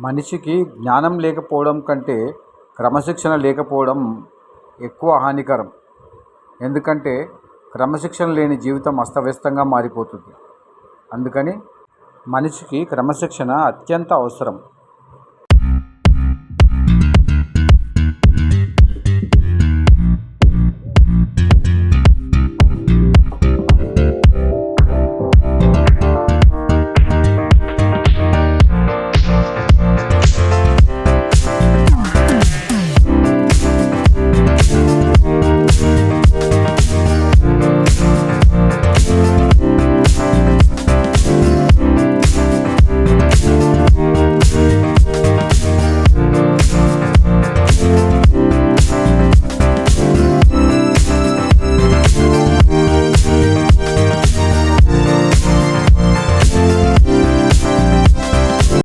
మనిషికి జ్ఞానం లేకపోవడం కంటే క్రమశిక్షణ లేకపోవడం ఎక్కువ హానికరం. ఎందుకంటే క్రమశిక్షణ లేని జీవితం అస్తవ్యస్తంగా మారిపోతుంది. అందుకని మనిషికి క్రమశిక్షణ అత్యంత అవసరం.